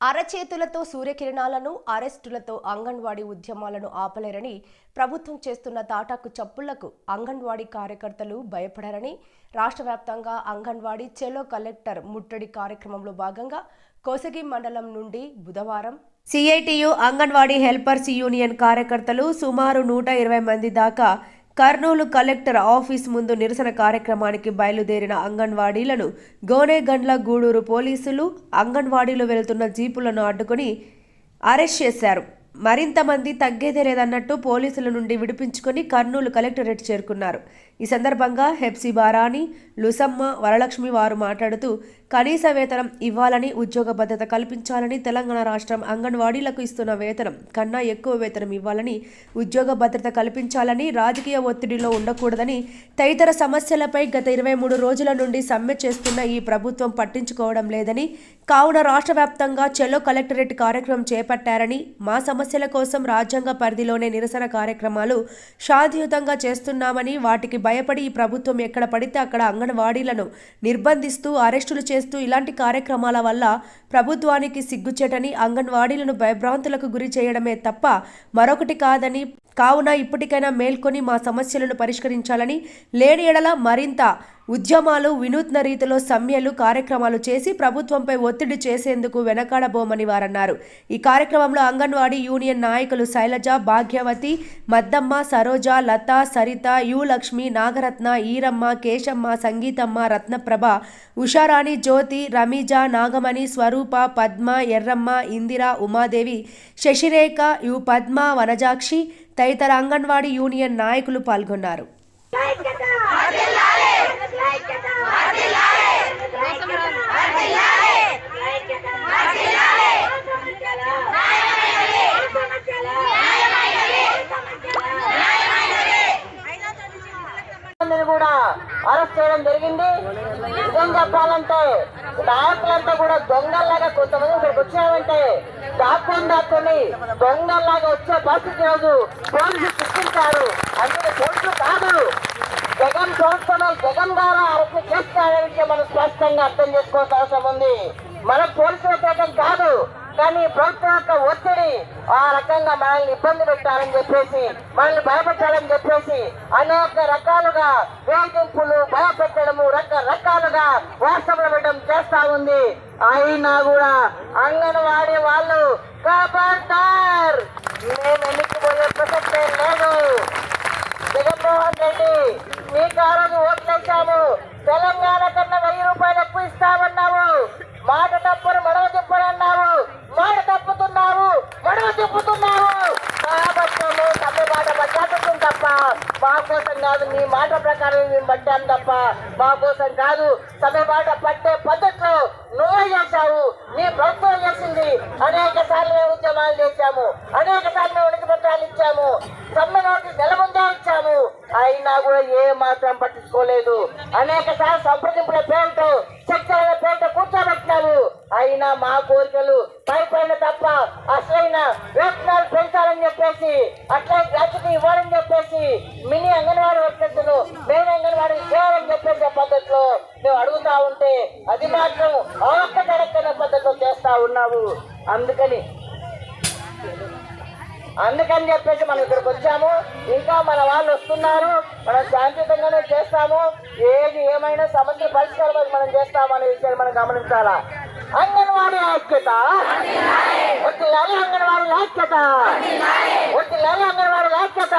అరచేతులతో సూర్యకిరణాలను అరెస్టులతో అంగన్వాడీ ఉద్యమాలను ఆపలేరని ప్రభుత్వం చేస్తున్న తాటాకు చప్పుళ్ళకు అంగన్వాడీ కార్యకర్తలు భయపడరని రాష్ట్ర వ్యాప్తంగా అంగన్వాడీ చెలో కలెక్టర్ ముట్టడి కార్యక్రమంలో భాగంగా కోసగి మండలం నుండి బుధవారం సిఐటియు అంగన్వాడీ హెల్పర్స్ యూనియన్ కార్యకర్తలు సుమారు నూట ఇరవై మంది దాకా కర్నూలు కలెక్టర్ ఆఫీస్ ముందు నిరసన కార్యక్రమానికి బయలుదేరిన అంగన్వాడీలను గోనేగండ్ల గూడూరు పోలీసులు అంగన్వాడీలు వెళ్తున్న జీపులను అడ్డుకుని అరెస్ట్ చేశారు. మరింత మంది తగ్గేదే లేదన్నట్టు పోలీసుల నుండి విడిపించుకొని కర్నూలు కలెక్టరేట్ చేరుకున్నారు. ఈ సందర్భంగా హెప్సీ బారాణి లుసమ్మ వరలక్ష్మి వారు మాట్లాడుతూ కనీస వేతనం ఇవ్వాలని ఉద్యోగ భద్రత కల్పించాలని తెలంగాణ రాష్ట్రం అంగన్వాడీలకు ఇస్తున్న వేతనం కన్నా ఎక్కువ వేతనం ఇవ్వాలని ఉద్యోగ భద్రత కల్పించాలని రాజకీయ ఒత్తిడిలో ఉండకూడదని తదితర సమస్యలపై గత ఇరవై మూడు రోజుల నుండి సమ్మె చేస్తున్న ఈ ప్రభుత్వం పట్టించుకోవడం లేదని కావున రాష్ట్ర వ్యాప్తంగా చెలో కలెక్టరేట్ కార్యక్రమం చేపట్టారని మా సమస్యల కోసం రాజ్యాంగ పరిధిలోనే నిరసన కార్యక్రమాలు శాంతియుతంగా చేస్తున్నామని వాటికి భయపడి ఈ ప్రభుత్వం ఎక్కడ పడితే అక్కడ అంగన్వాడీలను నిర్బంధిస్తూ అరెస్టులు చేస్తూ ఇలాంటి కార్యక్రమాల వల్ల ప్రభుత్వానికి సిగ్గుచేటని అంగన్వాడీలను భయభ్రాంతులకు గురి చేయడమే తప్ప మరొకటి కాదని కావున ఇప్పటికైనా మేల్కొని మా సమస్యలను పరిష్కరించాలని లేని ఎడల మరింత ఉద్యమాలు వినూత్న రీతిలో సమ్మెలు కార్యక్రమాలు చేసి ప్రభుత్వంపై ఒత్తిడి చేసేందుకు వెనకాడబోమని వారన్నారు. ఈ కార్యక్రమంలో అంగన్వాడీ యూనియన్ నాయకులు శైలజ భాగ్యవతి మద్దమ్మ సరోజ లత సరిత యు లక్ష్మి నాగరత్న ఈరమ్మ కేశమ్మ సంగీతమ్మ రత్నప్రభ ఉషారాణి జ్యోతి రమీజ నాగమణి స్వరూప పద్మ ఎర్రమ్మ ఇందిర ఉమాదేవి శశిరేఖ యు పద్మ వనజాక్షి తదితర అంగన్వాడీ యూనియన్ నాయకులు పాల్గొన్నారు. కూడా అరెస్ట్ చేయడం జరిగింది. నిజం చెప్పాలంటే నాయకులంతా కూడా దొంగల్లాగా కొంతమంది ఇక్కడికి వచ్చామంటే దాక్కుని దాక్కుని దొంగల్లాగా వచ్చే పరిస్థితి రోజు పోలీసులు సృష్టించారు. అందుకే పోలీసులు కాదు జగన్ సంస్థలు జగన్ ద్వారా అరెస్ట్ చేస్తారనే విషయం మనం స్పష్టంగా అర్థం చేసుకోవాల్సిన అవసరం ఉంది. మన పోలీసుల పేటం కాదు కానీ ప్రభుత్వం యొక్క ఒత్తిడి ఆ రకంగా మనల్ని ఇబ్బంది పెట్టాలని చెప్పేసి మనల్ని భయపెట్టాలని చెప్పేసి అనేక రకాలుగా వేధింపులు భయపెట్టడము రకరకాలుగా వాట్సాప్లో పెట్టడం చేస్తా ఉంది. అయినా కూడా అంగన్వాడీ వాళ్ళు కాపాడతారు. మేము ఎన్నికపోయే ప్రసక్తే లేదు. జగన్మోహన్ రెడ్డి మీకు ఆ రోజు ఓట్లేసాము. తెలంగాణ కన్నా వెయ్యి రూపాయలు ఎక్కువ ఇస్తామన్నావు మాట తప్పని మడవ తిప్పడన్నావు మాట తప్పుతున్నావు మడవ తిప్పుతున్నావు కాబట్టి మేము సమ్మె మాట పట్టాడుతుంది తప్ప మా కోసం కాదు నీ మాట ప్రకారం మేము పట్టాను తప్ప మా కోసం కాదు. సభ మాట పట్టే పద్ధతిలో నువ్వే చేశావు నీ ప్రభుత్వం చేసింది. అనేక సార్లు మేము ఉద్యమాలు చేశాము అనేక సార్లు మేము ఉనికి పత్రాలు ఇచ్చాము సమ్మె నోటీస్ నెల ముందే ఇచ్చాము. అయినా కూడా ఏ మాత్రం పట్టించుకోలేదు. అనేక సార్లు సంప్రదింపుల పేరుతో చర్చల పేరుతో కూర్చోబెట్టినాము. అయినా మా కోరికలు పైపైన తప్ప అసలైన వేతనాలు పెంచాలని చెప్పేసి అట్లే గ్రాట్యుటీ ఇవ్వాలని చెప్పేసి మినీ అంగన్వాడీ వర్కర్స్ను మెయిన్ అంగన్వాడీ చేయాలని చెప్పేసి పద్ధతిలో మేము ఉంటే అది మాత్రం అవక్కడక్కన పద్ధతిలో చేస్తా ఉన్నావు. అందుకని అందుకని చెప్పేసి మనం ఇక్కడికి వచ్చాము. ఇంకా మన వాళ్ళు వస్తున్నారు. మనం శాంతియుతంగానే చేస్తాము. ఏది ఏమైనా సమస్య పరిష్కారం మనం చేస్తాము అనే విషయాన్ని మనం గమనించాలా? అంగన్వాడీ ఐక్యత. వచ్చిల్లాలి అంగన్వాడీ ఐక్యత. వచ్చిల్లాలి అంగన్వాడీ ఐక్యత.